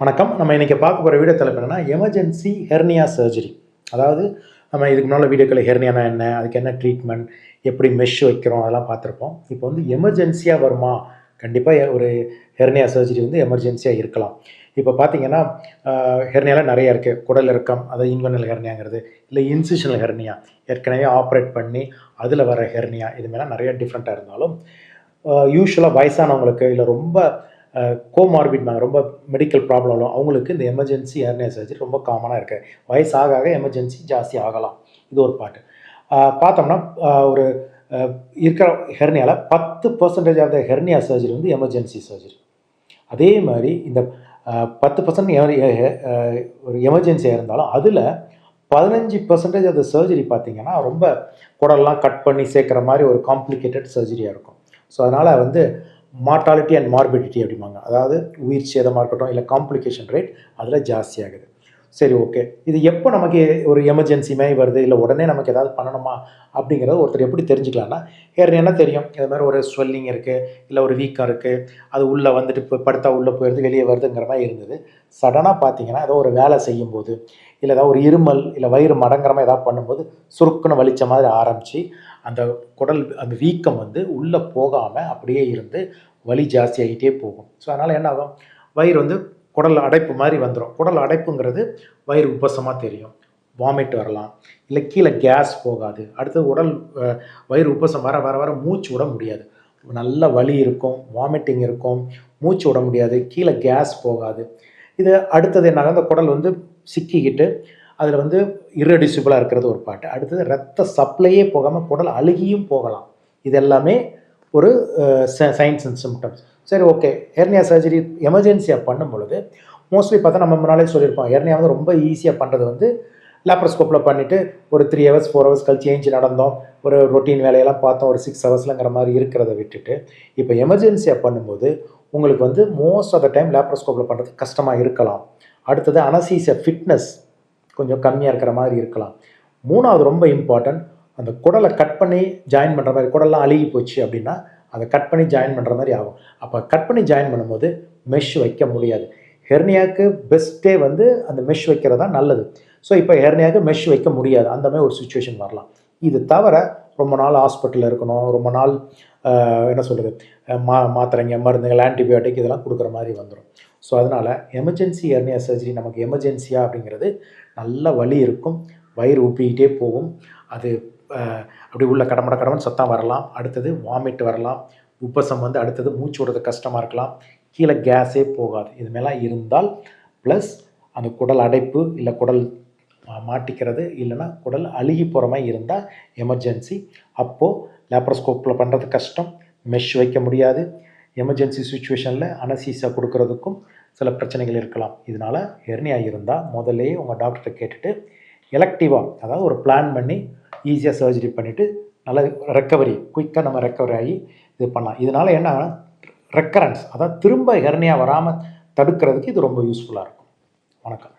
வணக்கம். நம்ம இன்றைக்கி பார்க்க போகிற வீடியோ தலைப்பு என்னென்னா எமர்ஜென்சி ஹெர்னியா சர்ஜரி அதாவது நம்ம இதுக்கு முன்னால் வீடியோக்களை ஹெர்னியானா என்ன அதுக்கு என்ன ட்ரீட்மெண்ட் எப்படி மெஷ் வைக்கிறோம் அதெல்லாம் பார்த்துருப்போம். இப்போ வந்து எமர்ஜென்சியாக வருமா? கண்டிப்பாக ஒரு ஹெர்னியா சர்ஜரி வந்து எமர்ஜென்சியாக இருக்கலாம். இப்போ பார்த்தீங்கன்னா ஹெர்னியாலாம் நிறையா இருக்குது குடல் இறக்கம் அதாவது இன்வெனல் ஹெர்னியாங்கிறது இல்லை இன்சிஷனல் ஹெர்னியா ஏற்கனவே ஆப்ரேட் பண்ணி அதில் வர ஹெர்னியா இது நிறைய டிஃப்ரெண்ட்டாக இருந்தாலும் யூஸ்வலாக வயசானவங்களுக்கு இல்லை ரொம்ப கோமார்பிட் ரொம்ப மெடிக்கல் ப்ராப்ளம் அவங்களுக்கு இந்த எமர்ஜென்சி ஹெர்னியா சர்ஜரி ரொம்ப காமனாக இருக்குது வயசாக ஆக எமர்ஜென்சி ஜாஸ்தி ஆகலாம். இது ஒரு பாட்டு பார்த்தோம்னா ஒரு இருக்கிற ஹெர்னியாவில் பத்து percentage of the hernia surgery வந்து எமர்ஜென்சி சர்ஜரி அதே மாதிரி இந்த பத்து பர்சன்ட் ஒரு எமர்ஜென்சியாக இருந்தாலும் அதில் பதினஞ்சு பர்சன்டேஜ் ஆஃப் த சர்ஜரி பார்த்தீங்கன்னா ரொம்ப குடல்லாம் கட் பண்ணி சேர்க்குற மாதிரி ஒரு காம்ப்ளிகேட்டட் சர்ஜரியாக இருக்கும். ஸோ அதனால் வந்து மார்ட்டாலிட்டி அண்ட் மார்பிடிட்டி அப்படிம்பாங்க. அதாவது உயிர் சேதமாக இருக்கட்டும் இல்லை காம்ப்ளிகேஷன் ரேட் அதில் ஜாஸ்தியாகுது சரி ஓகே இது எப்போ நமக்கு ஒரு எமர்ஜென்சி மாதிரி வருது இல்லை உடனே நமக்கு ஏதாவது பண்ணணுமா அப்படிங்கிறத ஒருத்தர் எப்படி தெரிஞ்சுக்கலாம்னா என்ன தெரியும்? இது மாதிரி ஒரு ஸ்வெல்லிங் இருக்குது இல்லை ஒரு வீக்கம் இருக்குது அது உள்ளே வந்துட்டு இப்போ படுத்தா உள்ளே போயிடுது வெளியே வருதுங்கிற மாதிரி இருந்தது. சடனாக பார்த்தீங்கன்னா ஏதோ ஒரு வேலை செய்யும்போது இல்லை ஏதாவது ஒரு இருமல் இல்லை வயிறு மடங்குற மாதிரி ஏதாவது பண்ணும்போது சுருக்குன்னு வலித்த மாதிரி ஆரம்பித்து அந்த குடல் அந்த வீக்கம் வந்து உள்ளே போகாமல் அப்படியே இருந்து வலி ஜாஸ்தியாகிட்டே போகும். ஸோ அதனால் என்ன ஆகும்? வயிறு வந்து குடல் அடைப்பு மாதிரி வந்துடும் குடல் அடைப்புங்கிறது வயிறு உப்பசமாக தெரியும். வாமிட் வரலாம். இல்லை கீழே கேஸ் போகாது. அடுத்து உடல் வயிறு உப்பசம் வர வர வர மூச்சு விட முடியாது. நல்ல வலி இருக்கும். வாமிட்டிங் இருக்கும். மூச்சு விட முடியாது. கீழே கேஸ் போகாது. இது அடுத்தது என்ன அந்த குடல் வந்து சிக்கிக்கிட்டு அதில் வந்து irreducible-ஆ இருக்கிறது ஒரு பாட்டு. அடுத்தது ரத்த சப்ளையே போகாமல் குடல் அழுகியும் போகலாம். இது எல்லாமே ஒரு சயின்ஸ் அண்ட் சிம்டம்ஸ் சரி ஓகே ஹெர்னியா சர்ஜரி எமர்ஜென்சியாக பண்ணும் பொழுது மோஸ்ட்லி பார்த்தா நம்ம முன்னாலே சொல்லியிருப்போம் ஹெர்னியா வந்து ரொம்ப ஈஸியாக பண்ணுறது வந்து லேப்ரோஸ்கோப்பில் பண்ணிவிட்டு ஒரு த்ரீ ஹவர்ஸ் ஃபோர் ஹவர்ஸ் கழிச்சு ஏஞ்சி நடந்தோம். ஒரு ரொட்டீன் வேலையெல்லாம் பார்த்தோம் ஒரு சிக்ஸ் ஹவர்ஸ்லங்கிற மாதிரி இருக்கிறத விட்டுட்டு இப்போ எமர்ஜென்சியாக பண்ணும்போது உங்களுக்கு வந்து மோஸ்ட் ஆஃப் த டைம் லேப்ரோஸ்கோப்பில் பண்ணுறது கஷ்டமாக இருக்கலாம். அடுத்தது அனசீசிய ஃபிட்னஸ் கொஞ்சம் கம்மியாக இருக்கிற மாதிரி இருக்கலாம். மூணாவது ரொம்ப இம்பார்ட்டன்ட் அந்த குடலை கட் பண்ணி ஜாயின் பண்ணுற மாதிரி குடல்லாம் அழுகி போச்சு அப்படின்னா அதை கட் பண்ணி ஜாயின் பண்ணுற மாதிரி ஆகும். அப்போ கட் பண்ணி ஜாயின் பண்ணும்போது மெஷ் வைக்க முடியாது. ஹெர்னியாவுக்கு பெஸ்ட்டே வந்து அந்த மெஷ் வைக்கிறது தான் நல்லது. ஸோ இப்போ ஹெர்னியாவுக்கு மெஷ் வைக்க முடியாது. அந்த மாதிரி ஒரு சுச்சுவேஷன் வரலாம். இது தவிர ரொம்ப நாள் ஹாஸ்பிட்டலில் இருக்கணும். ரொம்ப நாள் என்ன சொல்கிறது மா மாத்திரைங்க மருந்துகள் ஆன்டிபயோட்டிக் இதெல்லாம் கொடுக்குற மாதிரி வந்துடும் ஸோ அதனால் எமர்ஜென்சி ஹெர்னியா சர்ஜரி நமக்கு எமர்ஜென்சியா அப்படிங்கிறது நல்ல வலி இருக்கும். வயிறு உப்பிக்கிட்டே போகும். அது அப்படி உள்ள கடமட கடமன் சத்தம் வரலாம். அடுத்தது வாமிட் வரலாம். உப்பசம் வந்து அடுத்தது மூச்சு விடுறது கஷ்டமாக இருக்கலாம். கீழே கேஸே போகாது. இது மேலாம் இருந்தால் ப்ளஸ் அந்த குடல் அடைப்பு இல்லை குடல் மா- மாட்டிக்கிறது இல்லைன்னா குடல் அழுகி போகிற மாதிரி இருந்தால் எமர்ஜென்சி. அப்போது லேப்ரோஸ்கோப்பில் பண்ணுறது கஷ்டம். மெஷ் வைக்க முடியாது. எமர்ஜென்சி சுச்சுவேஷனில் அனசீசா கொடுக்கறதுக்கும் சில பிரச்சனைகள் இருக்கலாம். இதனால் ஹெர்னியா இருந்தால் முதல்லையே உங்கள் டாக்டரை கேட்டுட்டு எலக்டிவாக அதாவது ஒரு பிளான் பண்ணி ஈஸியாக சர்ஜரி பண்ணிவிட்டு நல்ல ரெக்கவரி குயிக்காக நம்ம ரெக்கவரி ஆகி இது பண்ணலாம். இதனால் என்ன ரெக்கரன்ஸ் அதாவது திரும்ப ஹெர்னியா வராமல் தடுக்கிறதுக்கு இது ரொம்ப யூஸ்ஃபுல்லாக இருக்கும். வணக்கம்.